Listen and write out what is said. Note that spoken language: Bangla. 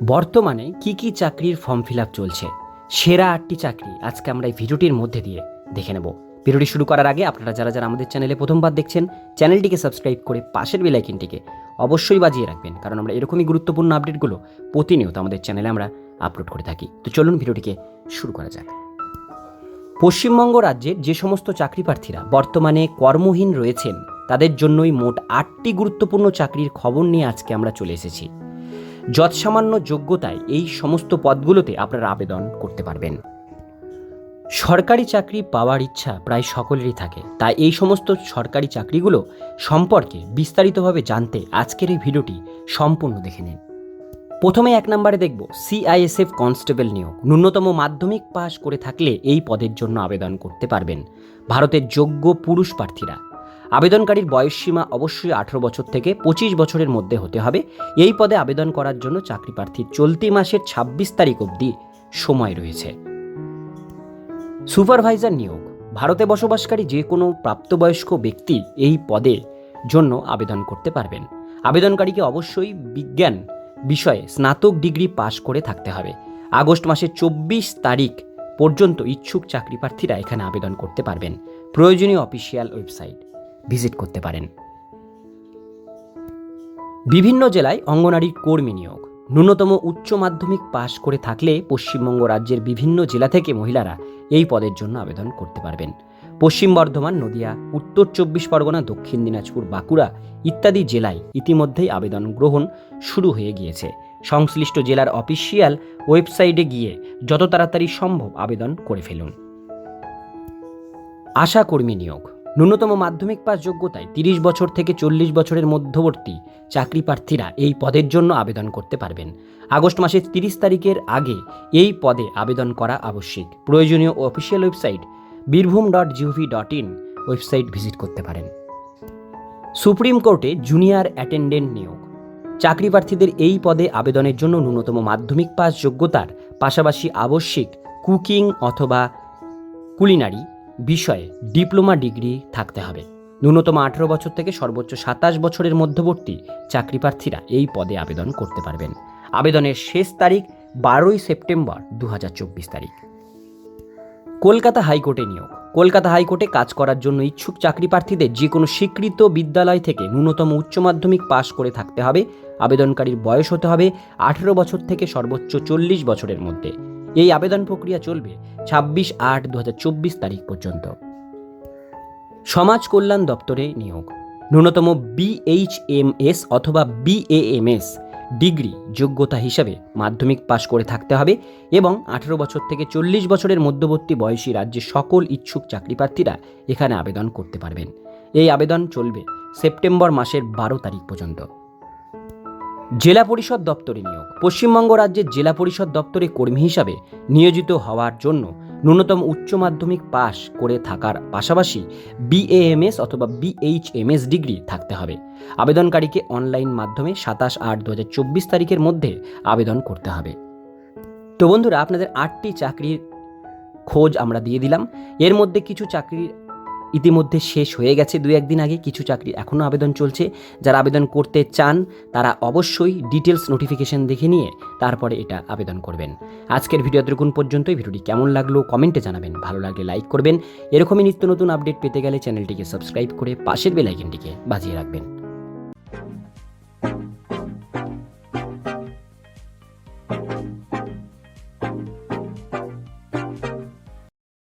বর্তমানে কি কি চাকরির ফর্ম ফিল আপ চলছে? সেরা আটটি চাকরি আজকে আমরা এই ভিডিওটির মধ্যে দিয়ে দেখে নেব। ভিডিওটি শুরু করার আগে আপনারা যারা যারা আমাদের চ্যানেলে প্রথমবার দেখছেন, চ্যানেলটিকে সাবস্ক্রাইব করে পাশের বেলাইকিনটিকে অবশ্যই বাজিয়ে রাখবেন, কারণ আমরা এরকমই গুরুত্বপূর্ণ আপডেটগুলো প্রতিনিয়ত আমাদের চ্যানেলে আমরা আপলোড করে থাকি। তো চলুন ভিডিওটিকে শুরু করা যাক। পশ্চিমবঙ্গ রাজ্যের যে সমস্ত চাকরি প্রার্থীরা বর্তমানে কর্মহীন রয়েছেন, তাদের জন্যই মোট আটটি গুরুত্বপূর্ণ চাকরির খবর নিয়ে আজকে আমরা চলে এসেছি। যৎসামান্য যোগ্যতায় এই সমস্ত পদগুলোতে আপনারা আবেদন করতে পারবেন। সরকারি চাকরি পাওয়ার ইচ্ছা প্রায় সকলেরই থাকে। তাই এই সমস্ত সরকারি চাকরিগুলো সম্পর্কে বিস্তারিতভাবে জানতে আজকের এই ভিডিওটি সম্পূর্ণ দেখে নিন। প্রথমে এক নম্বরে দেখব সিআইএসএফ কনস্টেবল নিয়োগ। ন্যূনতম মাধ্যমিক পাস করে থাকলে এই পদের জন্য আবেদন করতে পারবেন। ভারতের যোগ্য পুরুষ প্রার্থীরা। আবেদনকারীর বয়সসীমা অবশ্যই আঠেরো বছর থেকে পঁচিশ বছরের মধ্যে হতে হবে। এই পদে আবেদন করার জন্য চাকরি প্রার্থীর চলতি মাসের ছাব্বিশ তারিখ অবধি সময় রয়েছে। সুপারভাইজার নিয়োগ। ভারতে বসবাসকারী যে কোনো প্রাপ্তবয়স্ক ব্যক্তি এই পদে জন্য আবেদন করতে পারবেন। আবেদনকারীকে অবশ্যই বিজ্ঞান বিষয়ে স্নাতক ডিগ্রি পাশ করে থাকতে হবে। আগস্ট মাসের চব্বিশ তারিখ পর্যন্ত ইচ্ছুক চাকরি প্রার্থীরা এখানে আবেদন করতে পারবেন। প্রয়োজনীয় অফিসিয়াল ওয়েবসাইট। ভিজিট করতে পারেন। বিভিন্ন জেলায় অঙ্গনারী কর্মী নিয়োগ। ন্যূনতম উচ্চ মাধ্যমিক পাশ করে থাকলে পশ্চিমবঙ্গ রাজ্যের বিভিন্ন জেলা থেকে মহিলারা এই পদের জন্য আবেদন করতে পারবেন। পশ্চিম বর্ধমান, নদিয়া, উত্তর চব্বিশ পরগনা, দক্ষিণ দিনাজপুর, বাঁকুড়া ইত্যাদি জেলায় ইতিমধ্যেই আবেদন গ্রহণ শুরু হয়ে গিয়েছে। সংশ্লিষ্ট জেলার অফিসিয়াল ওয়েবসাইটে গিয়ে যত তাড়াতাড়ি সম্ভব আবেদন করে ফেলুন। আশা কর্মী নিয়োগ। ন্যূনতম মাধ্যমিক পাস যোগ্যতায় তিরিশ বছর থেকে চল্লিশ বছরের মধ্যবর্তী চাকরি প্রার্থীরা এই পদের জন্য আবেদন করতে পারবেন। আগস্ট মাসের তিরিশ তারিখের আগে এই পদে আবেদন করা আবশ্যিক। প্রয়োজনীয় official website Birbhum dot G O V dot in website visit করতে পারেন। সুপ্রিম কোর্টে জুনিয়র অ্যাটেন্ডেন্ট নিয়োগ। চাকরি প্রার্থীদের এই পদে আবেদনের জন্য ন্যূনতম মাধ্যমিক পাস যোগ্যতার পাশাপাশি আবশ্যিক কুকিং অথবা কুলিনারি বিষয়ে ডিপ্লোমা ডিগ্রি থাকতে হবে। ন্যূনতম আঠেরো বছর থেকে সর্বোচ্চ সাতাশ বছরের মধ্যবর্তী চাকরি প্রার্থীরা এই পদে আবেদন করতে পারবেন। আবেদনের শেষ তারিখ বারোই সেপ্টেম্বর দু হাজার চব্বিশ তারিখ। কলকাতা হাইকোর্টে নিয়োগ। কলকাতা হাইকোর্টে কাজ করার জন্য ইচ্ছুক চাকরি প্রার্থীদের যে কোনো স্বীকৃত বিদ্যালয় থেকে ন্যূনতম উচ্চ মাধ্যমিক পাশ করে থাকতে হবে। আবেদনকারীর বয়স হতে হবে আঠেরো বছর থেকে সর্বোচ্চ চল্লিশ বছরের মধ্যে। এই আবেদন প্রক্রিয়া চলবে ছাব্বিশ আট দু তারিখ পর্যন্ত। সমাজ কল্যাণ দপ্তরে নিয়োগ। ন্যূনতম বিএইচএমএস অথবা বিএএমএস ডিগ্রি যোগ্যতা হিসাবে মাধ্যমিক পাশ করে থাকতে হবে এবং আঠেরো বছর থেকে চল্লিশ বছরের মধ্যবর্তী বয়সী রাজ্যের সকল ইচ্ছুক চাকরি প্রার্থীরা এখানে আবেদন করতে পারবেন। এই আবেদন চলবে সেপ্টেম্বর মাসের বারো তারিখ পর্যন্ত। জেলা পরিষদ দপ্তরে নিয়োগ। পশ্চিমবঙ্গ রাজ্যের জেলা পরিষদ দপ্তরে কর্মী হিসাবে নিয়োজিত হওয়ার জন্য ন্যূনতম উচ্চ মাধ্যমিক পাশ করে থাকার পাশাপাশি বিএএমএস অথবা বিএইচএমএস ডিগ্রি থাকতে হবে। আবেদনকারীকে অনলাইন মাধ্যমে সাতাশ আট দু তারিখের মধ্যে আবেদন করতে হবে। তো বন্ধুরা, আপনাদের আটটি চাকরির খোঁজ আমরা দিয়ে দিলাম। এর মধ্যে কিছু চাকরির ইতিমধ্যে শেষ হয়ে গেছে দু একদিন আগে কিছু চাকরি এখনও আবেদন চলছে। যারা আবেদন করতে চান, তারা অবশ্যই ডিটেলস নোটিফিকেশন দেখে নিয়ে তারপরে এটা আবেদন করবেন। আজকের ভিডিও এতটুকুন পর্যন্তই। ভিডিওটি কেমন লাগল কমেন্টে জানাবেন। ভালো লাগলে লাইক করবেন। এরকমই নিত্য নতুন আপডেট পেতে গেলে চ্যানেলটিকে সাবস্ক্রাইব করে পাশের বেলাইকনটিকে বাজিয়ে রাখবেন।